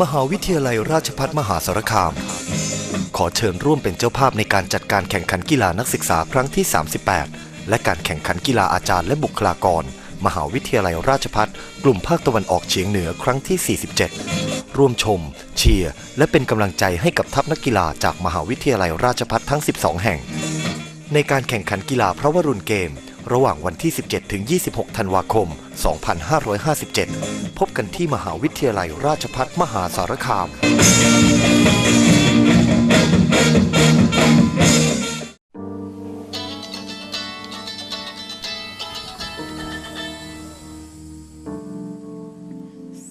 มหาวิทยาลัยราชภัฏมหาสารคาม ขอเชิญร่วมเป็นเจ้าภาพในการจัดการแข่งขันกีฬานักศึกษาครั้งที่ 38 และการแข่งขันกีฬาอาจารย์และบุคลากร มหาวิทยาลัยราชภัฏกลุ่มภาคตะวันออกเฉียงเหนือครั้งที่ 47 ร่วมชม เชียร์ และเป็นกำลังใจให้กับทัพนักกีฬาจากมหาวิทยาลัยราชภัฏทั้ง 12 แห่ง ในการแข่งขันกีฬาพระวรุณเกม ระหว่างวันที่ 17 ถึง 26 ธันวาคม 2557 พบกันที่มหาวิทยาลัยราชภัฏมหาสารคาม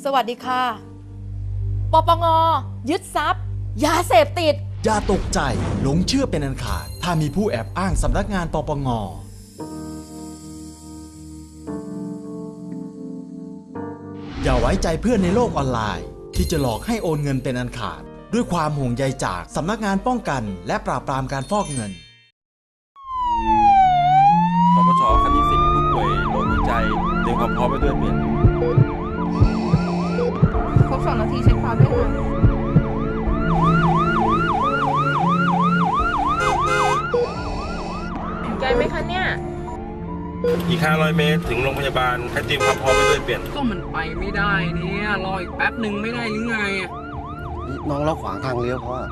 สวัสดีค่ะ ปปง ยึดทรัพย์ ยาเสพติด อย่าตกใจหลงเชื่อเป็นอันขาด ถ้ามีผู้แอบอ้างสำนักงานปปง อย่าไว้ใจเพื่อนในโลกออนไลน์ ที่จะหลอกให้โอนเงินเป็นอันขาด ด้วยความห่วงใยจากสำนักงานป้องกัน และปราบปรามการฟอกเงินสปชคันที่สิบผู้ป่วยโรคหัวใจเตรียมความพร้อมไปด้วยเปลี่ยนครบสองนาทีเช็คความด้วยค่ะถึงใจไหมคะเนี่ย อีก 500 เมตรถึงโรงพยาบาลให้เตรียมความพร้อมไปด้วยเปลี่ยน ก็มันไปไม่ได้เนี่ยรออีกแป๊บหนึ่งไม่ได้หรือไงอะน้องเราขวางทางเลี้ยวเพราะว่า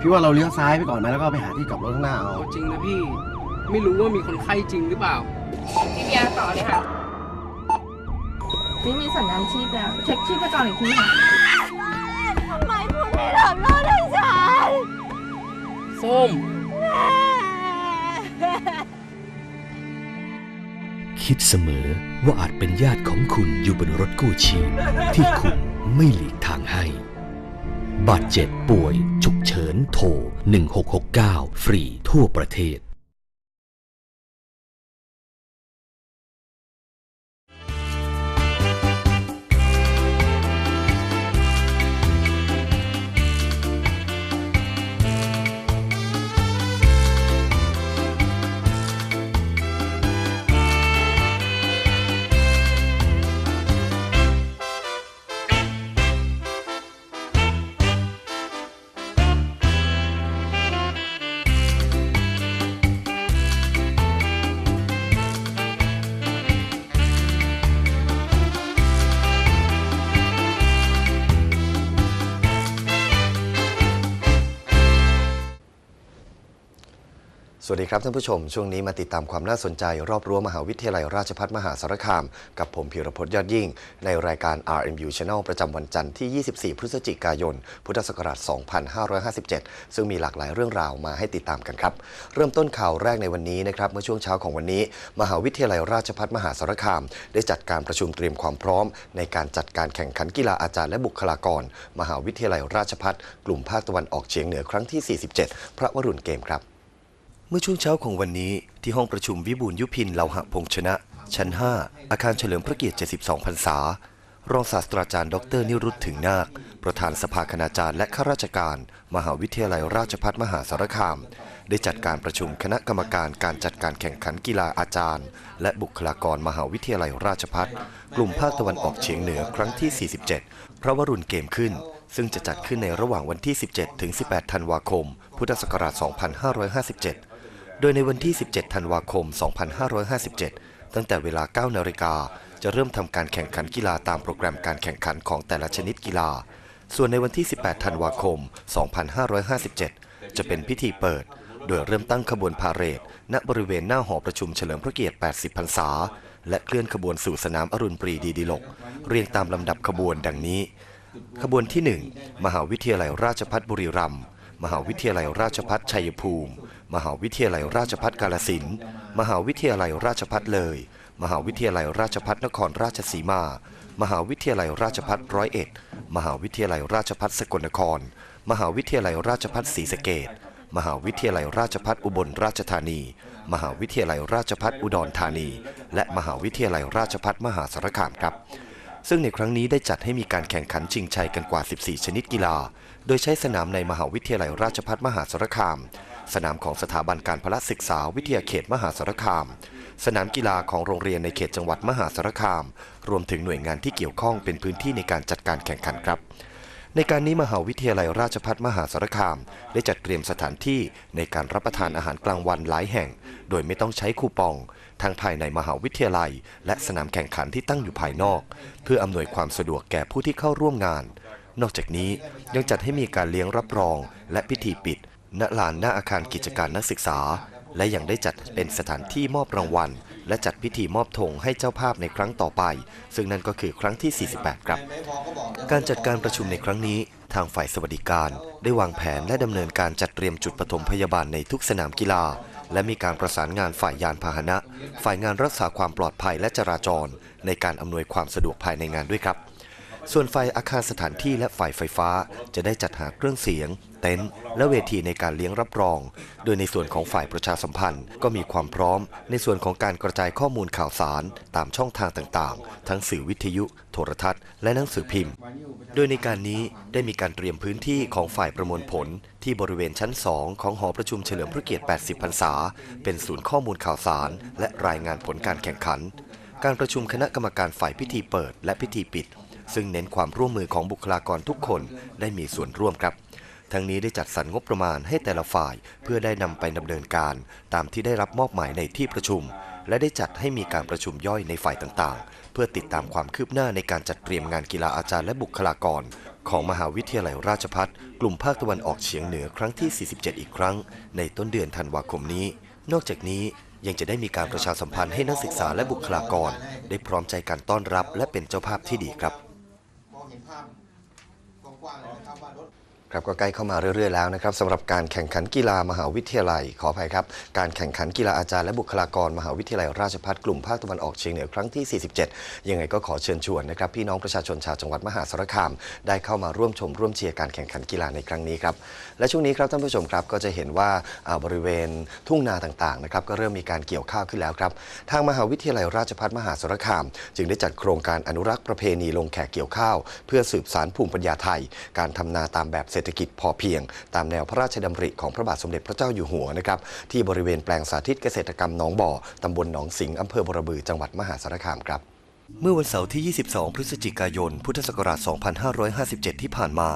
พี่ว่าเราเลี้ยวซ้ายไปก่อนไหมแล้วก็ไปหาที่กลับรถข้างหน้าเอาเอาจริงนะพี่ ไม่รู้ว่ามีคนไข้จริงหรือเปล่า พี่เบียร์ต่อเลยค่ะไม่มีสัญญาณชีพแล้ว เช็คชีพจรอีกทีค่ะทำไมคุณไม่ทำโทษให้ฉันส้ม คิดเสมอว่าอาจเป็นญาติของคุณอยู่บนรถกู้ชีพที่คุณไม่หลีกทางให้ บาดเจ็บป่วย ฉุกเฉินโทร 1669 ฟรีทั่วประเทศ สวัสดีครับท่านผู้ชม ช่วงนี้มาติดตามความน่าสนใจ รอบรั้วมหาวิทยาลัยราชภัฏมหาสารคาม กับผมพีรพจน์ยอดยิ่ง ในรายการ RMU Channel ประจำวันจันทร์ที่ 24 พฤศจิกายน พุทธศักราช 2557 ซึ่งมีหลากหลายเรื่องราวมาให้ติดตามกันครับ เริ่มต้นข่าวแรกในวันนี้นะครับเมื่อช่วงเช้าของวันนี้ มหาวิทยาลัยราชภัฏมหาสารคาม ได้จัดการประชุมเตรียมความพร้อม ในการจัดการแข่งขันกีฬาอาจารย์และบุคลากร มหาวิทยาลัยราชภัฏกลุ่มภาคตะวันออกเฉียงเหนือครั้งที่ 47 พระวรุณเกมครับ เมื่อช่วงเช้าของวันนี้ที่ห้องประชุมวิบูลยุพินเหลาหะพงชนะ ชั้น 5 อาคารเฉลิมพระเกียรติ 72 พรรษา รองศาสตราจารย์ ดร นิรุตถึงนาค ประธานสภาคณาจารย์และข้าราชการ มหาวิทยาลัยราชภัฏมหาสารคาม ได้จัดการประชุมคณะกรรมการการจัดการแข่งขันกีฬาอาจารย์ และบุคลากรมหาวิทยาลัยราชภัฏกลุ่มภาคตะวันออกเฉียงเหนือครั้งที่ 47 พระวรุณเกมขึ้นซึ่งจะจัดขึ้นในระหว่างวันที่ 17 ถึง 18 ธันวาคม พุทธศักราช 2557 โดยในวันที่ 17 ธันวาคม 2557 ตั้งแต่เวลา 9 นาฬิกา จะเริ่มทำการแข่งขันกีฬาตามโปรแกรมการแข่งขันของแต่ละชนิดกีฬา ส่วนในวันที่ 18 ธันวาคม 2557 จะเป็นพิธีเปิด โดยเริ่มตั้งขบวนพาเหรด ณ บริเวณหน้าหอประชุมเฉลิมพระเกียรติ 80 พรรษา และเคลื่อนขบวนสู่สนามอรุณปรีดีดีลก เรียงตามลำดับขบวนดังนี้ ขบวนที่ 1 มหาวิทยาลัยราชภัฏบุรีรัมย์ มหาวิทยาลัยราชภัฏชัยภูมิ มหาวิทยาลัยราชภัฏกาฬสินมหาวิทยาลัยราชภัฏเลย มหาวิทยาลัยราชภัฏนครราชสีมา มหาวิทยาลัยราชภัฏร้อยเอ็ด มหาวิทยาลัยราชภัฏสกลนคร มหาวิทยาลัยราชภัฏศรีสะเกษมหาวิทยาลัยราชภัฏอุบลราชธานี มหาวิทยาลัยราชภัฏอุดรธานี และมหาวิทยาลัยราชภัฏมหาสารคามครับ ซึ่งในครั้งนี้ได้จัดให้มีการแข่งขันชิงชัยกันกว่า 14 ชนิดกีฬา โดยใช้สนามในมหาวิทยาลัยราชภัฏมหาสารคาม สนามของสถาบันการพละศึกษาวิทยาเขตมหาสารคาม สนามกีฬาของโรงเรียนในเขตจังหวัดมหาสารคาม รวมถึงหน่วยงานที่เกี่ยวข้องเป็นพื้นที่ในการจัดการแข่งขันครับ ในการนี้มหาวิทยาลัยราชภัฏมหาสารคาม ได้จัดเตรียมสถานที่ในการรับประทานอาหารกลางวันหลายแห่ง โดยไม่ต้องใช้คูปองทั้งภายในมหาวิทยาลัย และสนามแข่งขันที่ตั้งอยู่ภายนอก เพื่ออำนวยความสะดวกแก่ผู้ที่เข้าร่วมงาน นอกจากนี้ยังจัดให้มีการเลี้ยงรับรอง และพิธีปิด ณลานหน้าอาคารกิจการนักศึกษา และยังได้จัดเป็นสถานที่มอบรางวัล และจัดพิธีมอบธงให้เจ้าภาพในครั้งต่อไป ซึ่งนั่นก็คือครั้งที่ 48 ครับ การจัดการประชุมในครั้งนี้ ทางฝ่ายสวัสดิการ ได้วางแผนและดำเนินการจัดเตรียมจุดปฐมพยาบาลในทุกสนามกีฬา และมีการประสานงานฝ่ายยานพาหนะ ฝ่ายงานรักษาความปลอดภัยและจราจร ในการอำนวยความสะดวกภายในงานด้วยครับ ส่วนไฟอาคารสถานที่และฝ่ายไฟฟ้า จะได้จัดหาเครื่องเสียง เต็นท์และเวทีในการเลี้ยงรับรอง โดยในส่วนของฝ่ายประชาสัมพันธ์ก็มีความพร้อม ในส่วนของการกระจายข้อมูลข่าวสาร ตามช่องทางต่างๆ ทั้งสื่อวิทยุ โทรทัศน์ และหนังสือพิมพ์ โดยในการนี้ได้มีการเตรียมพื้นที่ของฝ่ายประมวลผล ที่บริเวณชั้น 2 ของหอประชุมเฉลิมพระเกียรติ 80 พรรษา เป็นศูนย์ข้อมูลข่าวสาร และรายงานผลการแข่งขัน การประชุมคณะกรรมการฝ่ายพิธีเปิด และพิธีปิด ซึ่งเน้นความร่วมมือของบุคลากรทุกคนได้มีส่วนร่วมครับ ทั้งนี้ได้จัดสรรงบประมาณให้แต่ละฝ่าย เพื่อได้นำไปดำเนินการ ตามที่ได้รับมอบหมายในที่ประชุม และได้จัดให้มีการประชุมย่อยในฝ่ายต่างๆ เพื่อติดตามความคืบหน้าในการจัดเตรียมงานกีฬาอาจารย์และบุคลากร ของมหาวิทยาลัยราชภัฏกลุ่มภาคตะวันออกเฉียงเหนือครั้งที่ 47 อีกครั้ง ในต้นเดือนธันวาคมนี้ นอกจากนี้ยังจะได้มีการประชาสัมพันธ์ให้นักศึกษาและบุคลากร ได้พร้อมใจการต้อนรับและเป็นเจ้าภาพที่ดีครับ ครับ ครับก็ใกล้เข้ามาเรื่อยๆแล้วนะครับสำหรับการแข่งขันกีฬามหาวิทยาลัย ขออภัยครับ การแข่งขันกีฬาอาจารย์และบุคลากรมหาวิทยาลัยราชภัฏกลุ่มภาคตะวันออกเฉียงเหนือครั้งที่ 47 ยังไงก็ขอเชิญชวนนะครับพี่น้องประชาชนชาวจังหวัดมหาสารคาม ได้เข้ามาร่วมชมร่วมเชียร์การแข่งขันกีฬาในครั้งนี้ครับและช่วงนี้ครับท่านผู้ชมครับก็จะเห็นว่าอ่าบริเวณทุ่งนาต่างๆนะครับก็เริ่มมีการเกี่ยวข้าวขึ้นแล้วครับทางมหาวิทยาลัยราชภัฏมหาสารคาม จึงได้จัดโครงการอนุรักษ์ประเพณีลงแขกเกี่ยวข้าว เพื่อสืบสานภูมิปัญญาไทย การทำนาตามแบบเศรษฐกิจพอเพียง ตามแนวพระราชดำริของพระบาทสมเด็จพระเจ้าอยู่หัวนะครับที่บริเวณแปลงสาธิตเกษตรกรรมหนองบ่อตำบลหนองสิงห์อำเภอบรบือจังหวัดมหาสารคามครับ เมื่อวันเสาร์ที่ 22 พฤศจิกายน พุทธศักราช 2557 ที่ผ่านมา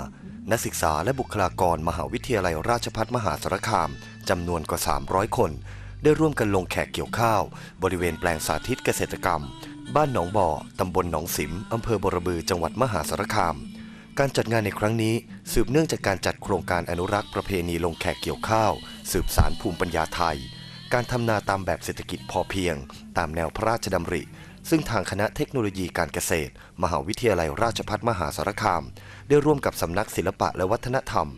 นักศึกษาและบุคลากรมหาวิทยาลัยราชภัฏมหาสารคามจำนวนกว่า 300 คน ได้ร่วมกันลงแขกเกี่ยวข้าว บริเวณแปลงสาธิตเกษตรกรรม บ้านหนองบ่อตำบลหนองสิมอำเภอบรบือจังหวัดมหาสารคาม การจัดงานในครั้งนี้สืบเนื่องจากการจัดโครงการอนุรักษ์ประเพณีลงแขกเกี่ยวข้าว สืบสารภูมิปัญญาไทย การทำนาตามแบบเศรษฐกิจพอเพียง ตามแนวพระราชดำริ ซึ่งทางคณะเทคโนโลยีการเกษตร มหาวิทยาลัยราชภัฏมหาสารคาม ได้ร่วมกับสำนักศิลปะและวัฒนธรรม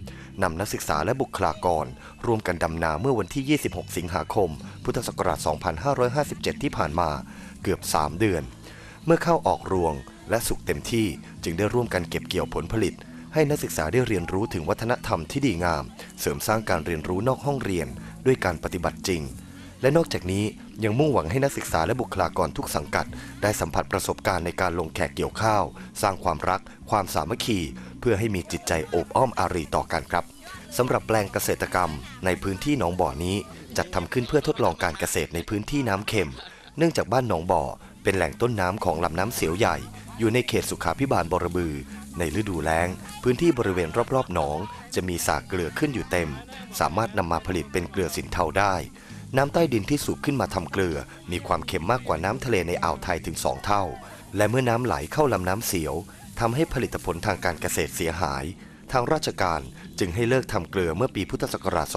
นำนักศึกษาและบุคลากร ร่วมกันดำนาเมื่อวันที่ 26 สิงหาคม พุทธศักราช 2557 ที่ผ่านมา เกือบ 3 เดือน เมื่อเข้าออกรวง และสุกเต็มที่จึงได้ร่วมกันเก็บเกี่ยวผลผลิต ให้นักศึกษาได้เรียนรู้ถึงวัฒนธรรมที่ดีงาม เสริมสร้างการเรียนรู้นอกห้องเรียน ด้วยการปฏิบัติจริง และนอกจากนี้ยังมุ่งหวังให้นักศึกษาและบุคลากรทุกสังกัด ได้สัมผัสประสบการณ์ในการลงแขกเกี่ยวข้าว สร้างความรัก ความสามัคคี เพื่อให้มีจิตใจโอบอ้อมอารีต่อกันครับสำหรับแปลงเกษตรกรรม ในพื้นที่หนองบ่อนี้ จัดทำขึ้นเพื่อทดลองการเกษตรในพื้นที่น้ำเค็ม เนื่องจากบ้านหนองบ่อ เป็นแหล่งต้นน้ำของลำน้ำเสียวใหญ่ อยู่ในเขตสุขาพิบาลบรบือ ในฤดูแล้ง พื้นที่บริเวณรอบๆหนอง จะมีสากเกลือขึ้นอยู่เต็ม สามารถนำมาผลิตเป็นเกลือสินเทาได้ น้ำใต้ดินที่สูบขึ้นมาทำเกลือ มีความเค็มมากกว่าน้ำทะเลในอ่าวไทยถึง2เท่า และเมื่อน้ำไหลเข้าลำน้ำเสียวทำให้ผลิตผลทางการเกษตรเสียหาย ทางราชการจึงให้เลิกทำเกลือเมื่อปีพุทธศักราช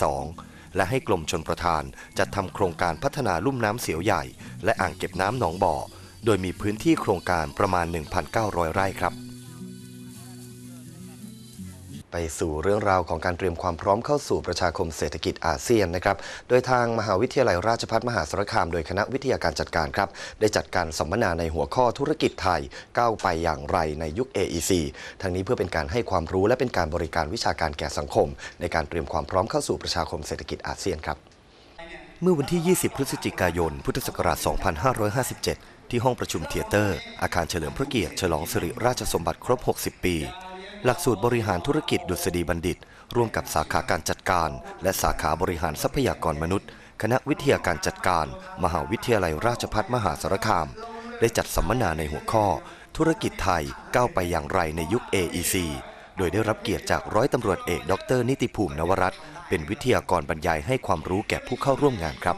2532และให้กรมชนประทานจัดทำโครงการพัฒนาลุ่มน้ำเสียวใหญ่ และอ่างเก็บน้ำหนองบ่อ โดยมีพื้นที่โครงการประมาณ 1,900 ไร่ครับ ไปสู่เรื่องราวของการเตรียมความพร้อมเข้าสู่ประชาคมเศรษฐกิจอาเซียนนะครับ โดยทางมหาวิทยาลัยราชภัฏมหาสารคาม โดยคณะวิทยาการจัดการครับ ได้จัดการสัมมนาในหัวข้อธุรกิจไทยก้าวไปอย่างไรในยุค AEC ทั้งนี้เพื่อเป็นการให้ความรู้และเป็นการบริการวิชาการแก่สังคม ในการเตรียมความพร้อมเข้าสู่ประชาคมเศรษฐกิจอาเซียนครับเมื่อวันที่ 20 พฤศจิกายน พุทธศักราช 2557 ที่ห้องประชุมเทยเตอร์ อาคารเฉลิมพระเกียรติฉลองสิริราชสมบัติครบ 60 ปี หลักสูตรบริหารธุรกิจดุษฎีบัณฑิต ร่วมกับสาขาการจัดการ และสาขาบริหารทรัพยากรมนุษย์ คณะวิทยาการจัดการ มหาวิทยาลัยราชภัฏมหาสารคาม ได้จัดสัมมนาในหัวข้อ ธุรกิจไทยก้าวไปอย่างไรในยุค AEC โดยได้รับเกียรติจากร้อยตำรวจเอก ดร นิติภูมินวรัตน์เป็นวิทยากรบรรยายให้ความรู้แก่ผู้เข้าร่วมงานครับ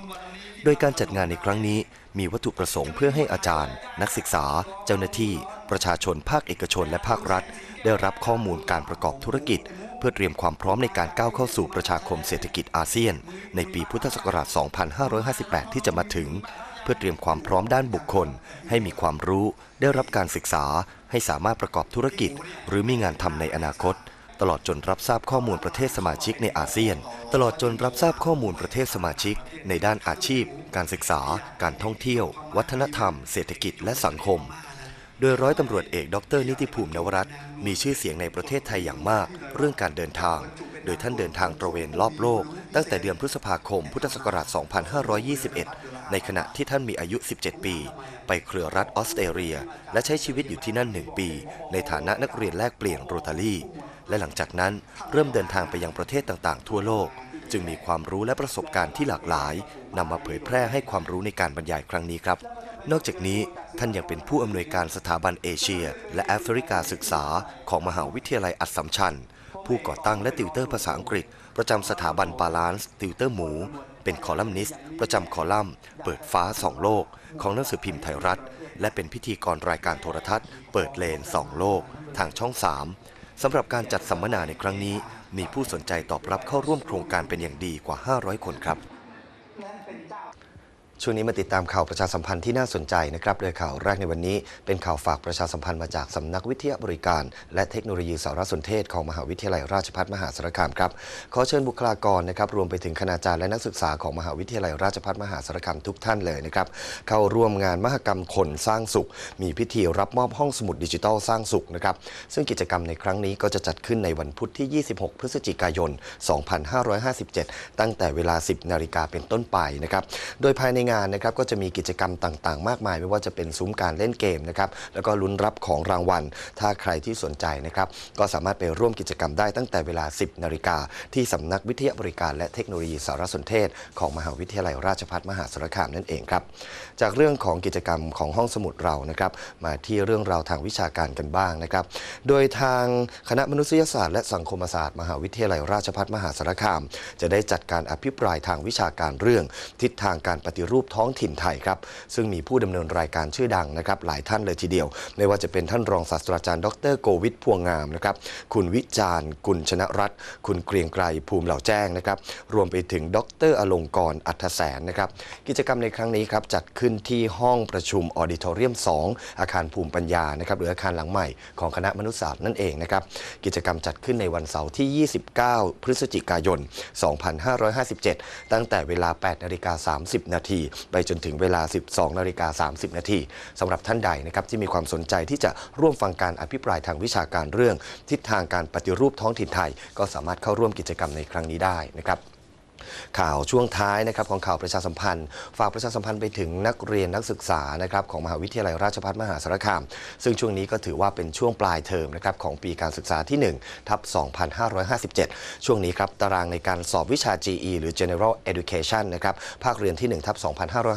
โดยการจัดงานในครั้งนี้มีวัตถุประสงค์เพื่อให้อาจารย์ นักศึกษา เจ้าหน้าที่ ประชาชนภาคเอกชนและภาครัฐ ได้รับข้อมูลการประกอบธุรกิจ เพื่อเตรียมความพร้อมในการก้าวเข้าสู่ประชาคมเศรษฐกิจอาเซียน ในปีพุทธศักราช 2558 ที่จะมาถึง เพื่อเตรียมความพร้อมด้านบุคคล ให้มีความรู้ ได้รับการศึกษา ให้สามารถประกอบธุรกิจ หรือมีงานทำในอนาคต ตลอดจนรับทราบข้อมูลประเทศสมาชิกในอาเซียน ตลอดจนรับทราบข้อมูลประเทศสมาชิก ในด้านอาชีพ การศึกษา การท่องเที่ยว วัฒนธรรม เศรษฐกิจและสังคม โดยร้อยตำรวจเอกดร นิติภูมินวรัตน์มีชื่อเสียงในประเทศไทยอย่างมาก เรื่องการเดินทาง โดยท่านเดินทางตระเวนรอบโลก ตั้งแต่เดือนพฤษภาคม พุทธศักราช 2521 ในขณะที่ท่านมีอายุ 17 ปี ไปเครือรัฐออสเตรเลีย และใช้ชีวิตอยู่ที่นั่นหนึ่งปี ในฐานะนักเรียนแลกเปลี่ยนโรตารี่ และหลังจากนั้นเริ่มเดินทางไปยังประเทศต่างๆ ทั่วโลก จึงมีความรู้และประสบการณ์ที่หลากหลายนำมาเผยแพร่ให้ความรู้ในการบรรยายครั้งนี้ครับ นอกจากนี้ท่านยังเป็นผู้อำนวยการสถาบันเอเชีย และแอฟริกาศึกษา ของมหาวิทยาลัยอัสสัมชัญ ผู้ก่อตั้งและติวเตอร์ภาษาอังกฤษ ประจำสถาบันบาลานซ์ติวเตอร์หมู เป็นคอลัมนิสต์ประจำคอลัมน์ เปิดฟ้าสองโลก ของหนังสือพิมพ์ไทยรัฐ และเป็นพิธีกรรายการโทรทัศน์ เปิดเลนสองโลก ทางช่อง 3 สำหรับการจัดสัมมนาในครั้งนี้ มีผู้สนใจตอบรับเข้าร่วมโครงการเป็นอย่างดีกว่า 500 คนครับ ช่วงนี้มาติดตามข่าวประชาสัมพันธ์ที่น่าสนใจนะครับ โดยข่าวแรกในวันนี้ เป็นข่าวฝากประชาสัมพันธ์มาจากสำนักวิทยาบริการ และเทคโนโลยีสารสนเทศของมหาวิทยาลัยราชภัฏมหาสารคามครับ ขอเชิญบุคลากรนะครับรวมไปถึงคณาจารย์และนักศึกษาของมหาวิทยาลัยราชภัฏมหาสารคามทุกท่านเลยนะครับ เข้าร่วมงานมหกรรมคนสร้างสุข มีพิธีรับมอบห้องสมุดดิจิทัลสร้างสุขนะครับ ซึ่งกิจกรรมในครั้งนี้ก็จะจัดขึ้นในวันพุธที่ 26 พฤศจิกายน 2557 ตั้งแต่เวลา 10 นาฬิกาเป็นต้นไปนะครับ โดยภายในงานนะครับก็จะมีกิจกรรมต่างๆ มากมาย ไม่ว่าจะเป็นซุ้มการเล่นเกมนะครับแล้วก็ลุ้นรับของรางวัล ถ้าใครที่สนใจนะครับก็สามารถไปร่วมกิจกรรมได้ตั้งแต่เวลา 10 นาฬิกา ที่สำนักวิทยาบริการและเทคโนโลยีสารสนเทศ ของมหาวิทยาลัยราชภัฏมหาสารคามนั่นเองครับจากเรื่องของกิจกรรมของห้องสมุดเรานะครับมาที่เรื่องราวทางวิชาการกันบ้างนะครับโดยทางคณะมนุษยศาสตร์และสังคมศาสตร์ มหาวิทยาลัยราชภัฏมหาสารคาม จะได้จัดการอภิปรายทางวิชาการเรื่อง ทิศทางการปฏิรูปท้องถิ่นไทยครับ ซึ่งมีผู้ดำเนินรายการชื่อดังนะครับ หลายท่านเลยทีเดียว ไม่ว่าจะเป็นท่านรองศาสตราจารย์ ดรโกวิทพวงงามนะครับ คุณวิจารณ์กุลชนะรัตน์คุณเกรียงไกรภูมิเหล่าแจ้งนะครับ รวมไปถึงดรอลงกรณ์อัธแสนนะครับ กิจกรรมในครั้งนี้ครับจัดขึ้นที่ห้องประชุมออดิทอเรียม 2 อาคารภูมิปัญญานะครับหรืออาคารหลังใหม่ของคณะมนุษยศาสตร์นั่นเองนะครับ กิจกรรมจัดขึ้นในวันเสาร์ที่ 29 พฤศจิกายน 2557 ตั้งแต่เวลา 8นาฬิกา30 นาทีไปจนถึงเวลา 12นาฬิกา30 นาทีสำหรับท่านใดนะครับที่มีความสนใจที่จะร่วมฟังการอภิปรายทางวิชาการเรื่อง ทิศทางการปฏิรูปท้องถิ่นไทย ก็สามารถเข้าร่วมกิจกรรมในครั้งนี้ได้นะครับ ข่าวช่วงท้ายนะครับของข่าวประชาสัมพันธ์ ฝากประชาสัมพันธ์ไปถึงนักเรียนนักศึกษานะครับของมหาวิทยาลัยราชภัฏมหาสารคาม ซึ่งช่วงนี้ก็ถือว่าเป็นช่วงปลายเทอมนะครับของปีการศึกษาที่ 1 ทับ 2557 ช่วงนี้ครับตารางในการสอบวิชา GE หรือ General Education นะครับภาคเรียนที่ 1 ทับ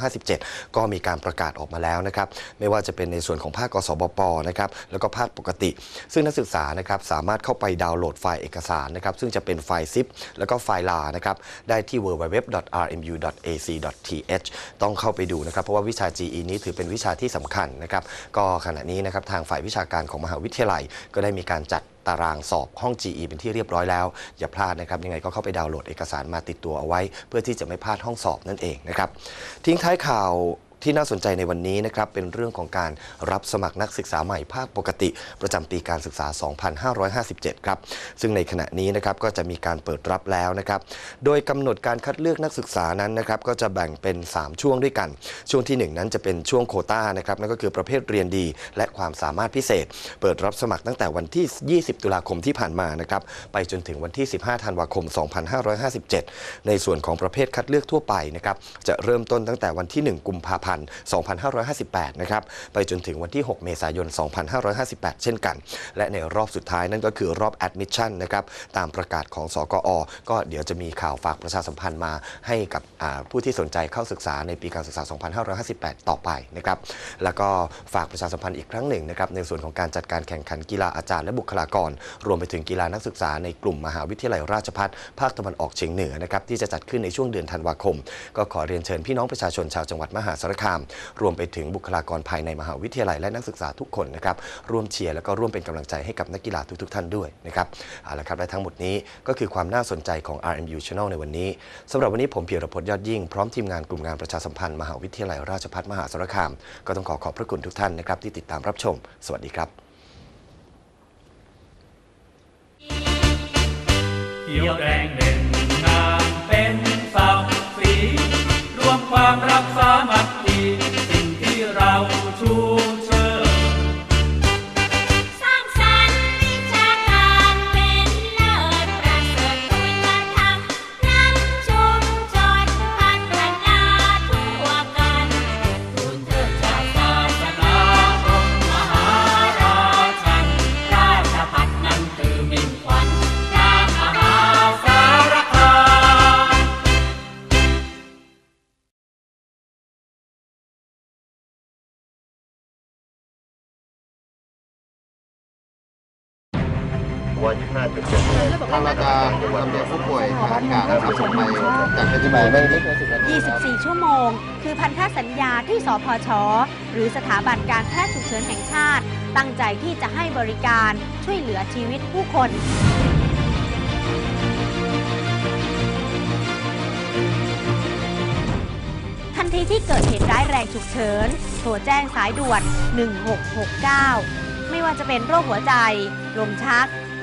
2557 ก็มีการประกาศออกมาแล้วนะครับไม่ว่าจะเป็นในส่วนของภาคกสบปนะครับแล้วก็ภาคปกติ ซึ่งนักศึกษานะครับสามารถเข้าไปดาวน์โหลดไฟล์เอกสารนะครับซึ่งจะเป็นไฟล์ zip แล้วก็ไฟล์ลานะครับได้ที่ www.rmu.ac.th ต้องเข้าไปดูนะครับ เพราะว่าวิชา GE นี้ถือเป็นวิชาที่สำคัญนะครับ ก็ขณะนี้นะครับทางฝ่ายวิชาการของมหาวิทยาลัย ก็ได้มีการจัดตารางสอบห้อง GE เป็นที่เรียบร้อยแล้ว อย่าพลาดนะครับ ยังไงก็เข้าไปดาวน์โหลดเอกสารมาติดตัวเอาไว้ เพื่อที่จะไม่พลาดห้องสอบนั่นเองนะครับ ทิ้งท้ายข่าว ที่น่าสนใจในวันนี้นะครับเป็นเรื่องของการรับสมัครนักศึกษาใหม่ภาคปกติ ประจำปีการศึกษา 2557 ครับ ซึ่งในขณะนี้นะครับก็จะมีการเปิดรับแล้วนะครับ โดยกำหนดการคัดเลือกนักศึกษานั้นนะครับก็จะแบ่งเป็น 3 ช่วงด้วยกัน ช่วงที่ 1 นั้นจะเป็นช่วงโควต้านะครับนั่นก็คือประเภทเรียนดี และความสามารถพิเศษ เปิดรับสมัครตั้งแต่วันที่ 20 ตุลาคมที่ผ่านมานะครับไปจนถึงวันที่ 15 ธันวาคม 2557 ในส่วนของประเภทคัดเลือกทั่วไปนะครับจะเริ่มต้นตั้งแต่วันที่ 1 กุมภาพันธ์นธ์ 2558 นะครับ ไปจนถึงวันที่ 6 เมษายน 2558 เช่นกัน และในรอบสุดท้ายนั่นก็คือรอบ admission นนะครับ ตามประกาศของสกอ ก็เดี๋ยวจะมีข่าวฝากประชาสัมพันธ์มาให้กับผู้ที่สนใจเข้าศึกษาในปีการศึกษา 2558 ต่อไปนะครับ แล้วก็ฝากประชาสัมพันธ์อีกครั้งหนึ่งนะครับ ในส่วนของการจัดการแข่งขันกีฬาอาจารย์และบุคลากร รวมไปถึงกีฬานักศึกษาในกลุ่มมหาวิทยาลัยราชภัฏภาคตะวันออกเฉียงเหนือนะครับที่จะจัดขึ้นในช่วงเดือนธันวาคม ก็ขอเรียนเชิญพี่น้องประชาชนชาวจังหวัดมหาสารคาม รวมไปถึงบุคลากรภายในมหาวิทยาลัยและนักศึกษาทุกคนนะครับร่วมเชียร์แล้วก็ร่วมเป็นกำลังใจให้กับนักกีฬาทุกๆ ท่านด้วยนะครับเอาละครับและทั้งหมดนี้ก็คือความน่าสนใจของ RMU Channel ในวันนี้สำหรับวันนี้ผมเพียรพจน์ยอดยิ่งพร้อมทีมงานกลุ่มงานประชาสัมพันธ์มหาวิทยาลัยราชภัฏมหาสารคาม ก็ต้องขอขอบพระคุณทุกท่านนะครับที่ติดตามรับชม สวัสดีครับเขียวแดงเด่นงามเป็นศักดิ์ศรีรวมความรักสามัค ทางเราจะนำตัวผู้ป่วยทางอากาศนะครับส่งไปจากเพชรบูรณ์ไม่ได้24 ชั่วโมง คือพันธสัญญาที่สพช หรือสถาบันการแพทย์ฉุกเฉินแห่งชาติ ตั้งใจที่จะให้บริการช่วยเหลือชีวิตผู้คนทันทีที่เกิดเหตุร้ายแรงฉุกเฉิน โทรแจ้งสายด่วน 1669 ไม่ว่าจะเป็นโรคหัวใจ ลมชัก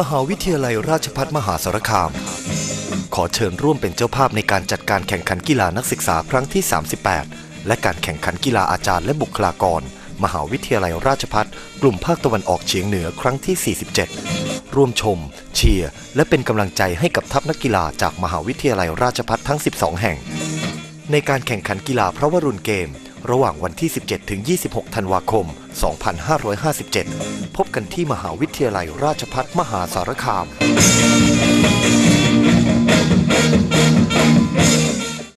มหาวิทยาลัยราชภัฏมหาสารคาม ขอเชิญร่วมเป็นเจ้าภาพในการจัดการแข่งขันกีฬานักศึกษาครั้งที่ 38 และการแข่งขันกีฬาอาจารย์และบุคลากร มหาวิทยาลัยราชภัฏกลุ่มภาคตะวันออกเฉียงเหนือครั้งที่ 47 ร่วมชม เชียร์ และเป็นกำลังใจให้กับทัพนักกีฬาจากมหาวิทยาลัยราชภัฏทั้ง 12 แห่ง ในการแข่งขันกีฬาพระวรุณเกม ระหว่างวันที่ 17 ถึง 26 ธันวาคม 2557 พบกันที่มหาวิทยาลัยราชพัฒมหาสารคาม